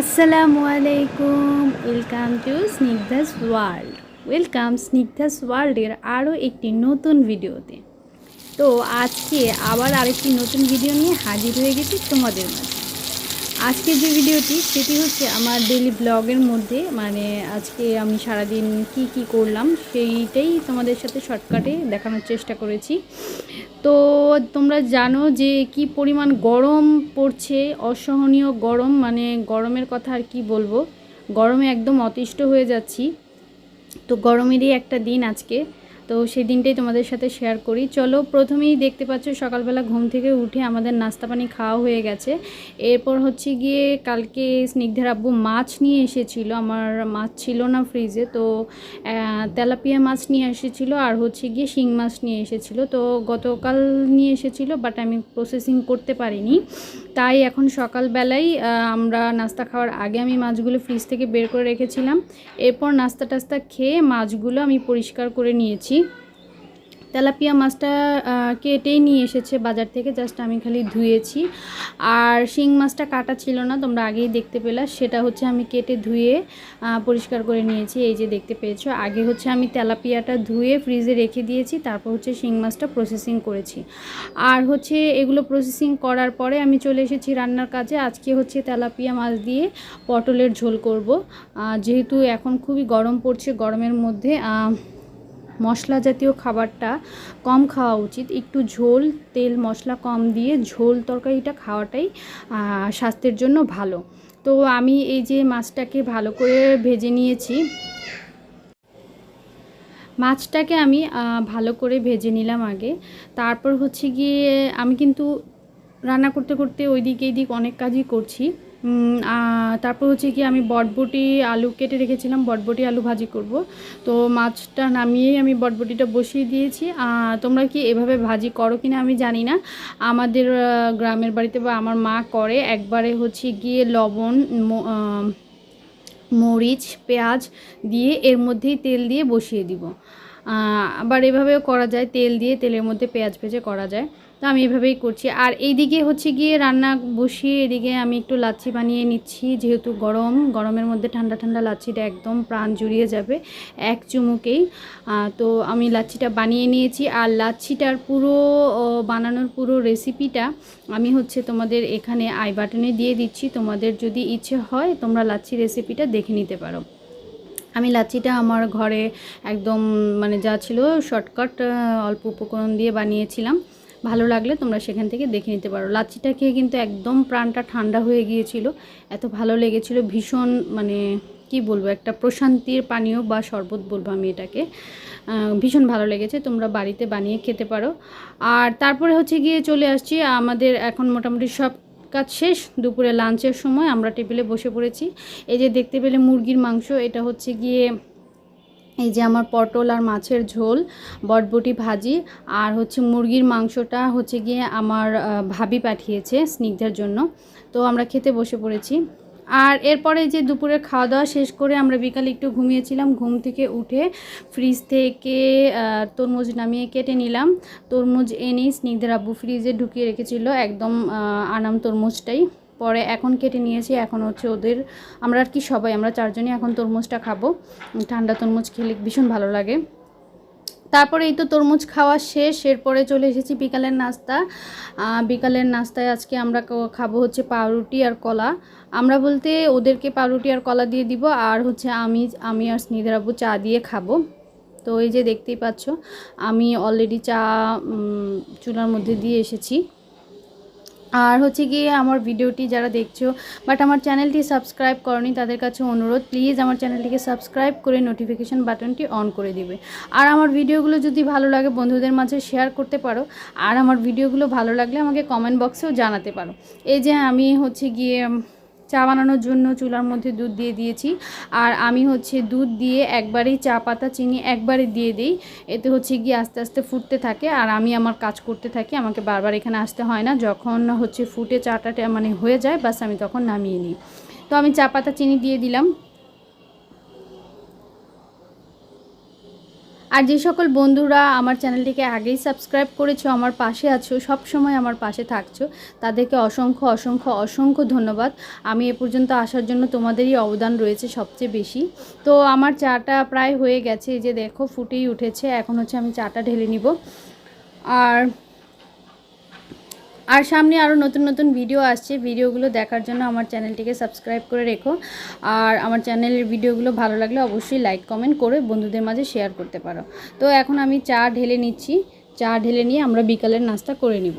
আসসালামু আলাইকুম। Welcome to Snigdha's world welcome Snigdha's ওয়ার্ল্ডের আরও একটি নতুন ভিডিওতে। তো আজকে আবার আরেকটি নতুন ভিডিও নিয়ে হাজির হয়ে গেছি তোমাদের মাঝে। আজকে যে ভিডিওটি, সেটি হচ্ছে আমার ডেলি ব্লগের মধ্যে। মানে আজকে আমি সারাদিন কি কি করলাম, সেইটাই তোমাদের সাথে শর্টকাটে দেখানোর চেষ্টা করেছি। তো তোমরা জানো যে কি পরিমাণ গরম পড়ছে, অসহনীয় গরম মানে গরমের কথা আর কি বলব। গরমে একদম অতিষ্ঠ হয়ে যাচ্ছি। তো গরমেরই একটা দিন আজকে। তো সেই দিনটাই তোমাদের সাথে শেয়ার করি। চলো, প্রথমেই দেখতে পাচ্ছ সকালবেলা ঘুম থেকে উঠে আমাদের নাস্তা পানি খাওয়া হয়ে গেছে। এরপর হচ্ছে গিয়ে কালকে স্নিগ্ধার আব্বু মাছ নিয়ে এসেছিল। আমার মাছ ছিল না ফ্রিজে তো তেলাপিয়া মাছ নিয়ে এসেছিল আর হচ্ছে গিয়ে শিং মাছ নিয়ে এসেছিল। তো, গতকাল নিয়ে এসেছিল বাট আমি প্রসেসিং করতে পারিনি। তাই এখন সকালবেলাই আমরা নাস্তা খাওয়ার আগে আমি মাছগুলো ফ্রিজ থেকে বের করে রেখেছিলাম। এরপর নাস্তা টাস্তা খেয়ে মাছগুলো আমি পরিষ্কার করে নিয়েছি। তেলাপিয়া মাছটা কেটেই নিয়ে এসেছে বাজার থেকে, জাস্ট আমি খালি ধুয়েছি। আর শিং মাছটা কাটা ছিল না, তোমরা আগেই দেখতে পেলা, সেটা হচ্ছে আমি কেটে ধুয়ে পরিষ্কার করে নিয়েছি, এই যে দেখতে পেয়েছ। আগে হচ্ছে আমি তেলাপিয়াটা ধুয়ে ফ্রিজে রেখে দিয়েছি, তারপর হচ্ছে শিং মাছটা প্রসেসিং করেছি। আর হচ্ছে এগুলো প্রসেসিং করার পরে আমি চলে এসেছি রান্নার কাজে, আজকে হচ্ছে তেলাপিয়া মাছ দিয়ে পটলের ঝোল করব। যেহেতু এখন খুবই গরম পড়ছে, গরমের মধ্যে মশলা জাতীয় খাবারটা কম খাওয়া উচিত। একটু ঝোল, তেল, মশলা কম দিয়ে ঝোল তরকারিটা খাওয়াটাই স্বাস্থ্যের জন্য ভালো। তো আমি এই যে মাছটাকে ভালো করে ভেজে নিয়েছি। মাছটাকে আমি ভালো করে ভেজে নিলাম আগে। তারপর হচ্ছে গিয়ে আমি কিন্তু রান্না করতে করতে ওইদিক এইদিক অনেক কাজই করছি। তারপর হচ্ছে কি আমি বটবটি আলু কেটে রেখেছিলাম, বটবটি আলু ভাজি করব। তো মাছটা নামিয়েই আমি বটবটিটা বসিয়ে দিয়েছি। তোমরা কি এভাবে ভাজি করো কিনা আমি জানি না। আমাদের গ্রামের বাড়িতে বা আমার মা করে। একবারে হচ্ছে গিয়ে লবণ মরিচ, পেঁয়াজ দিয়ে এর মধ্যেই তেল দিয়ে বসিয়ে দিব। আবার এভাবেও করা যায়, তেল দিয়ে তেলের মধ্যে পেঁয়াজ ভেজে করা যায়। তো আমি এভাবেই করছি। আর এইদিকে হচ্ছে গিয়ে রান্না বসিয়ে এদিকে আমি একটু লাচ্ছি বানিয়ে নিচ্ছি। যেহেতু গরম, গরমের মধ্যে ঠান্ডা ঠান্ডা লাচ্ছিটা একদম প্রাণ জুড়িয়ে যাবে এক চুমুকেই। তো আমি লাচ্ছিটা বানিয়ে নিয়েছি। আর লাচ্ছিটার পুরো বানানোর পুরো রেসিপিটা আমি হচ্ছে তোমাদের এখানে আই বাটনে দিয়ে দিচ্ছি। তোমাদের যদি ইচ্ছে হয়, তোমরা লাচ্ছি রেসিপিটা দেখে নিতে পারো। আমি লাচ্ছিটা আমার ঘরে একদম মানে যা ছিল শর্টকাট অল্প উপকরণ দিয়ে বানিয়েছিলাম। ভালো লাগলে তোমরা সেখান থেকে দেখে নিতে পারো। লাচ্ছিটা খেয়ে কিন্তু একদম প্রাণটা ঠান্ডা হয়ে গিয়েছিল। এত ভালো লেগেছিল, ভীষণ মানে কি বলব, একটা প্রশান্তির পানীয় বা শরবত বলব আমি এটাকে। ভীষণ ভালো লেগেছে, তোমরা বাড়িতে বানিয়ে খেতে পারো। আর তারপরে হচ্ছে গিয়ে চলে আসছি, আমাদের এখন মোটামুটি সব কাজ শেষ। দুপুরে লাঞ্চের সময় আমরা টেবিলে বসে পড়েছি। এই যে দেখতে পেলে মুরগির মাংস, এটা হচ্ছে গিয়ে এই যে আমার পটল আর মাছের ঝোল, বটবটি ভাজি আর হচ্ছে মুরগির মাংসটা হচ্ছে গিয়ে আমার ভাবি পাঠিয়েছে স্নিগ্ধার জন্য। তো আমরা খেতে বসে পড়েছি। আর এরপরে যে দুপুরের খাওয়া দাওয়া শেষ করে আমরা বিকালে একটু ঘুমিয়েছিলাম। ঘুম থেকে উঠে ফ্রিজ থেকে তরমুজ নামিয়ে কেটে নিলাম। তরমুজ এনে স্নিগ্ধার আব্বু ফ্রিজে ঢুকিয়ে রেখেছিল, একদম আনাম তরমুজটাই। পরে এখন কেটে নিয়েছি, এখন হচ্ছে ওদের, আমরা আর কি সবাই, আমরা চারজনই এখন তরমুজটা খাব। ঠান্ডা তরমুজ খেলে ভীষণ ভালো লাগে। তারপরে এই তো তরমুজ খাওয়া শেষ, এরপরে চলে এসেছি বিকালের নাস্তা। বিকালের নাস্তায় আজকে আমরা খাব হচ্ছে পাউরুটি আর কলা। আমরা বলতে ওদেরকে পাউরুটি আর কলা দিয়ে দিব, আর হচ্ছে আমি আমি আর স্নিধারাবু চা দিয়ে খাব। তো এই যে দেখতেই পাচ্ছ, আমি অলরেডি চা চুলার মধ্যে দিয়ে এসেছি। আর হচ্ছে গিয়ে আমার ভিডিওটি যারা দেখছ বাট আমার চ্যানেলটি সাবস্ক্রাইব করনি, তাদের কাছে অনুরোধ প্লিজ আমার চ্যানেলটিকে সাবস্ক্রাইব করে নোটিফিকেশান বাটনটি অন করে দিবে। আর আমার ভিডিওগুলো যদি ভালো লাগে, বন্ধুদের মাঝে শেয়ার করতে পারো, আর আমার ভিডিওগুলো ভালো লাগলে আমাকে কমেন্ট বক্সেও জানাতে পারো। এই যে আমি হচ্ছে গিয়ে চা বানানোর জন্য চুলার মধ্যে দুধ দিয়ে দিয়েছি। আর আমি হচ্ছে দুধ দিয়ে একবারেই চা পাতা, চিনি একবারে দিয়ে দিই। এতে হচ্ছে গিয়ে আস্তে আস্তে ফুটতে থাকে আর আমি আমার কাজ করতে থাকি। আমাকে বারবার এখানে আসতে হয় না। যখন হচ্ছে ফুটে চাটা টে- মানে হয়ে যায় বাস আমি তখন নামিয়ে নিই। তো আমি চা পাতা, চিনি দিয়ে দিলাম। আর যে সকল বন্ধুরা আমার চ্যানেলটিকে আগেই সাবস্ক্রাইব করেছ, আমার পাশে আছো সব সময় আমার পাশে থাকছো, তাদেরকে অসংখ্য অসংখ্য অসংখ্য ধন্যবাদ। আমি এ পর্যন্ত আসার জন্য তোমাদেরই অবদান রয়েছে সবচেয়ে বেশি। তো আমার চাটা প্রায় হয়ে গেছে যে দেখো ফুটেই উঠেছে, এখন হচ্ছে আমি চাটা ঢেলে নিব। আর আর সামনে আরও নতুন নতুন ভিডিও আসছে ভিডিওগুলো দেখার জন্য আমার চ্যানেলটিকে সাবস্ক্রাইব করে রেখো। আর আমার চ্যানেলের ভিডিওগুলো ভালো লাগলে অবশ্যই লাইক কমেন্ট করে বন্ধুদের মাঝে শেয়ার করতে পারো। তো এখন আমি চা ঢেলে নিচ্ছি। চা ঢেলে নিয়ে আমরা বিকালের নাস্তা করে নিব।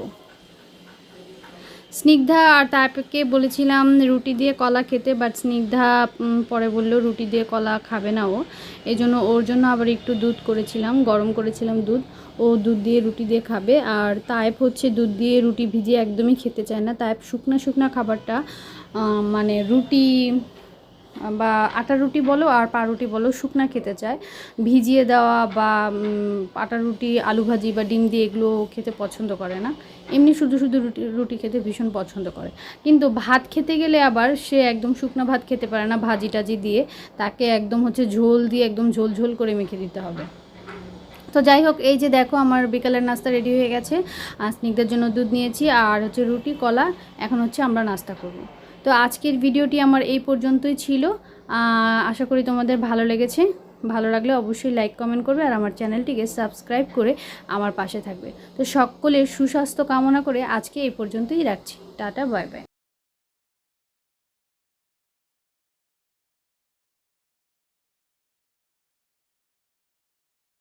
স্নিগ্ধা, আর তাকে বলেছিলাম রুটি দিয়ে কলা খেতে বাট স্নিগ্ধা পরে বলল রুটি দিয়ে কলা খাবে না ও। এই জন্য ওর জন্য আবার একটু দুধ করেছিলাম, গরম করেছিলাম দুধ। ও দুধ দিয়ে রুটি দিয়ে খাবে, আর তায়েপ হচ্ছে দুধ দিয়ে রুটি ভিজিয়ে একদমই খেতে চায় না। তাইপ শুকনা শুকনা খাবারটা মানে রুটি বা আটা রুটি বলো আর পাউরুটি বলো, শুকনা খেতে চায়। ভিজিয়ে দেওয়া বা আটা রুটি, আলু ভাজি বা ডিম দিয়ে এগুলো খেতে পছন্দ করে না। এমনি শুধু শুধু রুটি রুটি খেতে ভীষণ পছন্দ করে। কিন্তু ভাত খেতে গেলে আবার সে একদম শুকনো ভাত খেতে পারে না ভাজি টাজি দিয়ে। তাকে একদম হচ্ছে ঝোল দিয়ে একদম ঝোল ঝোল করে মেখে দিতে হবে। তো যাই হোক, এই যে দেখো আমার বিকালের নাস্তা রেডি হয়ে গেছে। আর স্নিগ্ধের জন্য দুধ নিয়েছি আর হচ্ছে রুটি, কলা। এখন হচ্ছে আমরা নাস্তা করব। তো আজকের ভিডিওটি আমার এই পর্যন্তই ছিল। আশা করি তোমাদের ভালো লেগেছে। ভালো লাগলে অবশ্যই লাইক, কমেন্ট করবে আর আমার চ্যানেলটিকে সাবস্ক্রাইব করে আমার পাশে থাকবে। তো সকলের সুস্বাস্থ্য কামনা করে আজকে এই পর্যন্তই রাখছি। Tata, bye bye.